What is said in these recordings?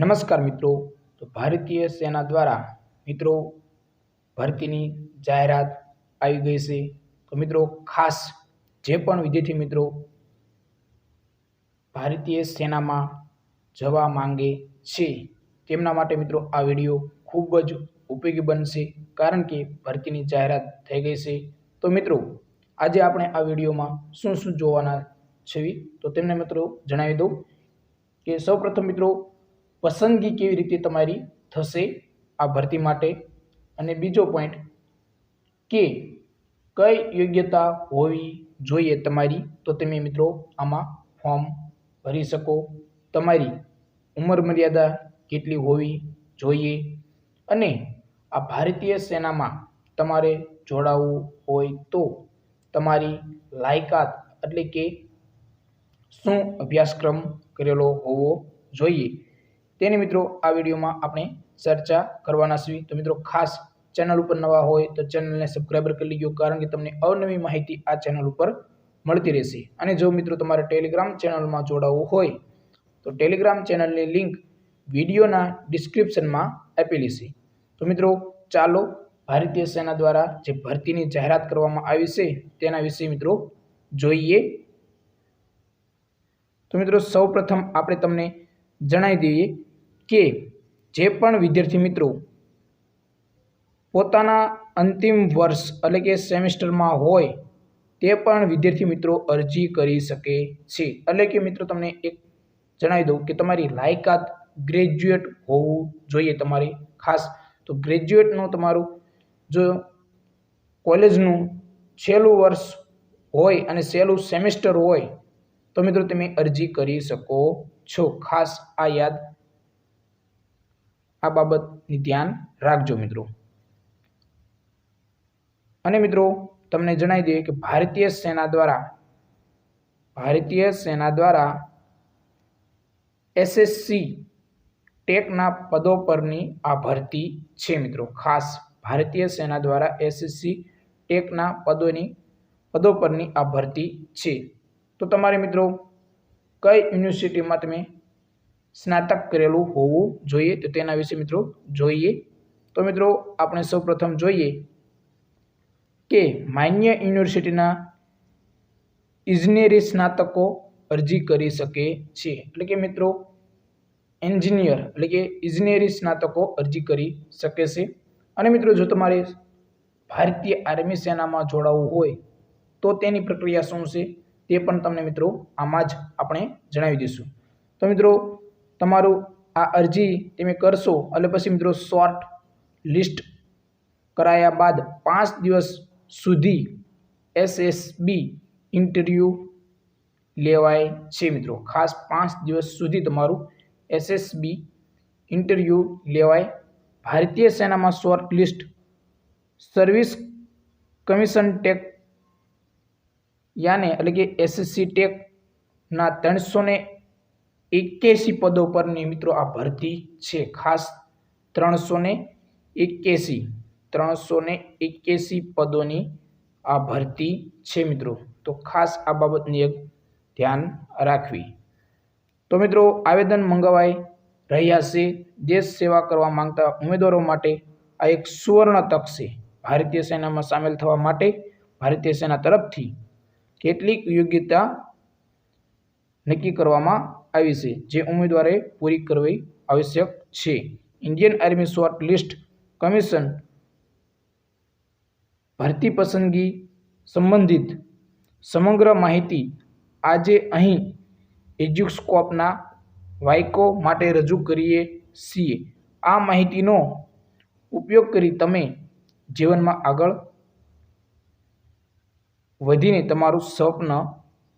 નમસ્કાર મિત્રો. તો ભારતીય સેના દ્વારા મિત્રો ભરતીની જાહેરાત આવી ગઈ છે. તો મિત્રો ખાસ જે પણ વિદ્યાર્થી મિત્રો ભારતીય સેનામાં જવા માંગે છે, તેમના માટે મિત્રો આ વીડિયો ખૂબ જ ઉપયોગી બનશે કારણ કે ભરતીની જાહેરાત થઈ ગઈ છે. તો મિત્રો, આજે આપણે આ વિડીયોમાં શું શું જોવાના છે? તો તેમને મિત્રો જણાવી દઉં કે સૌપ્રથમ મિત્રો પસંદગી કેવી રીતે તમારી થશે આ ભરતી માટે? અને બીજો પોઈન્ટ કે કઈ યોગ્યતા હોવી જોઈએ તમારી? તો તમે મિત્રો આમાં ફોર્મ ભરી શકો. તમારી ઉંમર મર્યાદા કેટલી હોવી જોઈએ? અને આ ભારતીય સેનામાં તમારે જોડાવવું હોય તો તમારી લાયકાત એટલે કે શું અભ્યાસક્રમ કરેલો હોવો જોઈએ? તેની મિત્રો આ વિડીયોમાં આપણે ચર્ચા કરવાના છીએ. તો મિત્રો ખાસ ચેનલ ઉપર નવા હોય તો ચેનલને સબસ્ક્રાઈબર કરી લીજો, કારણ કે તમને અવનવી માહિતી આ ચેનલ ઉપર મળતી રહેશે. અને જો મિત્રો તમારે ટેલિગ્રામ ચેનલમાં જોડાવવું હોય, તો ટેલિગ્રામ ચેનલની લિંક વિડીયોના ડિસ્ક્રિપ્શનમાં આપેલી છે. તો મિત્રો ચાલો ભારતીય સેના દ્વારા જે ભરતીની જાહેરાત કરવામાં આવી છે, તેના વિશે મિત્રો જોઈએ. તો મિત્રો સૌપ્રથમ આપણે તમને જણાવી દઈએ કે જે પણ વિદ્યાર્થી મિત્રો પોતાના અંતિમ વર્ષ એટલે કે સેમિસ્ટરમાં હોય તે પણ વિદ્યાર્થી મિત્રો અરજી કરી શકે છે. એટલે કે મિત્રો તમને એક જણાવી દઉં કે તમારી લાયકાત ગ્રેજ્યુએટ હોવું જોઈએ તમારી ખાસ. તો ગ્રેજ્યુએટનું તમારું જો કોલેજનું છેલ્લું વર્ષ હોય અને છેલ્લું સેમેસ્ટર હોય તો મિત્રો તમે અરજી કરી શકો છો. ખાસ આ યાદ આ બાબતની ધ્યાન રાખજો મિત્રો. અને મિત્રો, તમને જણાવી દઈએ કે ભારતીય સેના દ્વારા, ભારતીય સેના દ્વારા એસએસસી ટેકના પદો પરની આ ભરતી છે મિત્રો. ખાસ ભારતીય સેના દ્વારા એસએસસી ટેકના પદોની, પદો પરની આ ભરતી છે. તો તમારે મિત્રો, કઈ યુનિવર્સિટીમાં તમે સ્નાતક કરેલું હોવું જોઈએ. તો તેના વિશે મિત્રો જોઈએ. તો મિત્રો આપણે સૌપ્રથમ જોઈએ કે માન્ય યુનિવર્સિટીના ઇજનેરી સ્નાતકો અરજી કરી શકે છે. એટલે કે મિત્રો એન્જિનિયર એટલે કે ઇજનેરી સ્નાતકો અરજી કરી શકે છે. અને મિત્રો જો તમારે ભારતીય આર્મી સેનામાં જોડાવવું હોય, તો તેની પ્રક્રિયા શું છે તે પણ તમને મિત્રો આમાં જ આપણે જણાવી દઈશું. તો મિત્રો તમારું આ અરજી તમે કરશો, એટલે પછી મિત્રો શોર્ટ લિસ્ટ કરાયા બાદ પાંચ દિવસ સુધી એસએસબી ઇન્ટરવ્યૂ લેવાય છે મિત્રો. ખાસ પાંચ દિવસ સુધી તમારું એસએસબી ઇન્ટરવ્યૂ લેવાય. ભારતીય સેનામાં short list service commission tech યાને એટલે કે એસએસસી ટેકના ત્રણસો ને એક્યાસી પદો પરની મિત્રો આ ભરતી છે. ખાસ ત્રણસો ને એક્યાસી ત્રણસો ને એક્યાસી પદોની આ ભરતી છે મિત્રો. તો ખાસ આ બાબતની એક ધ્યાન રાખવી. તો મિત્રો, આવેદન મંગાવાઈ રહ્યા છે. દેશ સેવા કરવા માંગતા ઉમેદવારો માટે આ એક સુવર્ણ તક છે. ભારતીય સેનામાં સામેલ થવા માટે ભારતીય સેના તરફથી કેટલીક યોગ્યતા નક્કી કરવામાં આવી જે ઉમેદવારે પૂરી કરવી આવશ્યક છે. Indian army short list commission ભરતી પસંદગી સંબંધિત સમગ્ર માહિતી આજે અહીં એજ્યુસ્કોપના વાયકો માટે રજૂ કરીએ છીએ. આ માહિતીનો ઉપયોગ કરી તમે જીવનમાં આગળ વધીને તમારું સ્વપ્ન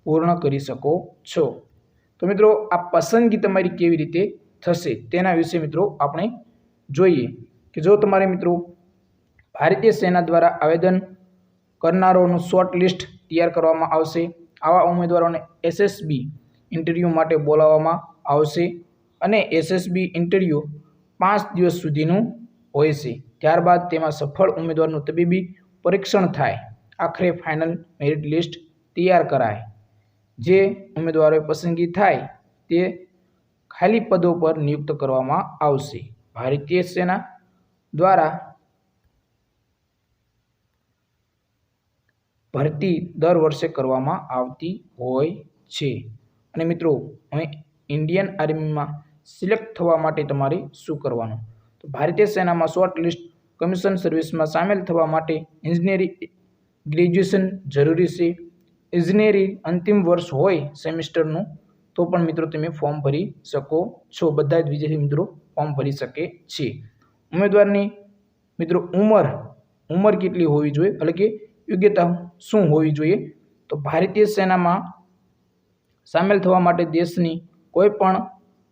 પૂર્ણ કરી શકો છો. તો મિત્રો, આ પસંદગી તમારી કેવી રીતે થશે તેના વિશે મિત્રો આપણે જોઈએ કે જો તમારે મિત્રો ભારતીય સેના દ્વારા આવેદન કરનારોનું શોર્ટ લિસ્ટ તૈયાર કરવામાં આવશે, આવા ઉમેદવારોને એસએસબી ઇન્ટરવ્યૂ માટે બોલાવવામાં આવશે અને એસએસબી ઇન્ટરવ્યૂ પાંચ દિવસ સુધીનું હોય છે. ત્યારબાદ તેમાં સફળ ઉમેદવારનું તબીબી પરીક્ષણ થાય. આખરે ફાઇનલ મેરિટ લિસ્ટ તૈયાર કરાય. જે ઉમેદવારોએ પસંદગી થાય તે ખાલી પદો પર નિયુક્ત કરવામાં આવશે. ભારતીય સેના દ્વારા ભરતી દર વર્ષે કરવામાં આવતી હોય છે. અને મિત્રો, હવે ઇન્ડિયન આર્મીમાં સિલેક્ટ થવા માટે તમારે શું કરવાનું? તો ભારતીય સેનામાં શોર્ટ લિસ્ટ કમિશન સર્વિસમાં સામેલ થવા માટે ઇન્જિનિયરિંગ ગ્રેજ્યુએશન જરૂરી છે. ઇજનેરી અંતિમ વર્ષ હોય સેમિસ્ટરનું, તો પણ મિત્રો તમે ફોર્મ ભરી શકો છો. બધા જ વિદ્યાર્થી મિત્રો ફોર્મ ભરી શકે છે. ઉમેદવારની મિત્રો ઉંમર ઉંમર કેટલી હોવી જોઈએ? એટલે કે યોગ્યતા શું હોવી જોઈએ? તો ભારતીય સેનામાં સામેલ થવા માટે દેશની કોઈ પણ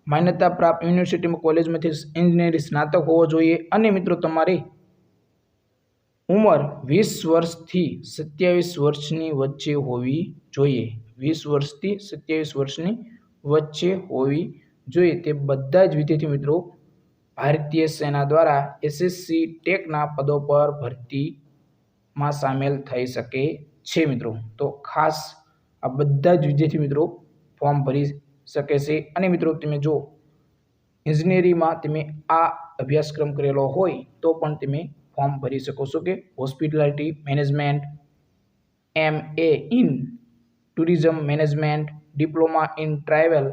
માન્યતા પ્રાપ્ત યુનિવર્સિટીમાં, કોલેજમાંથી એન્જિનિયરિંગ સ્નાતક હોવો જોઈએ. અને મિત્રો તમારે ઉંમર વીસ વર્ષથી સત્યાવીસ વર્ષની વચ્ચે હોવી જોઈએ. વીસ વર્ષથી સત્યાવીસ વર્ષની વચ્ચે હોવી જોઈએ. તે બધા જ વિદ્યાર્થી મિત્રો ભારતીય સેના દ્વારા એસએસસી ટેકના પદો પર ભરતીમાં સામેલ થઈ શકે છે મિત્રો. તો ખાસ આ બધા જ વિદ્યાર્થી મિત્રો ફોર્મ ભરી શકે છે. અને મિત્રો તમે જો ઇજનેરીમાં તમે આ અભ્યાસક્રમ કરેલો હોય તો પણ તમે ફોર્મ ભરી શકો છો કે hospitality management M A in tourism management diploma in travel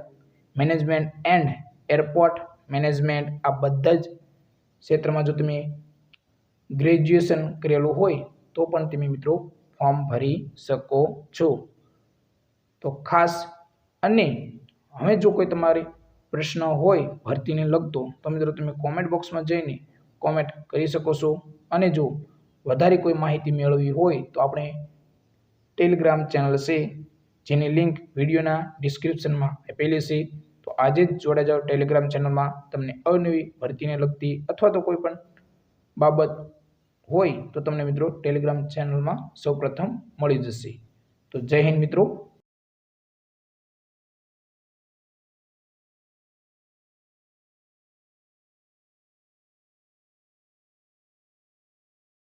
management and airport management આ બધા જ ક્ષેત્રમાં જો તમે ગ્રેજ્યુએશન કરેલું હોય તો પણ તમે મિત્રો ફોર્મ ભરી શકો છો. તો ખાસ અને હવે જો કોઈ તમારી પ્રશ્ન હોય ભરતીને લગતો તો મિત્રો તમે કોમેન્ટ બોક્સમાં જઈને કોમેન્ટ કરી શકો છો. અને જો વધારે કોઈ માહિતી મેળવવી હોય તો આપણે ટેલિગ્રામ ચેનલ છે, જેની લિંક વિડીયોના ડિસ્ક્રિપ્શનમાં આપેલી છે, તો આજે જ જોડાઈ જાઓ ટેલિગ્રામ ચેનલમાં તમને અવનવી ભરતીને લગતી અથવા તો કોઈ પણ બાબત હોય તો તમને મિત્રો ટેલિગ્રામ ચેનલમાં સૌપ્રથમ મળી જશે. તો જય હિન્દ મિત્રો.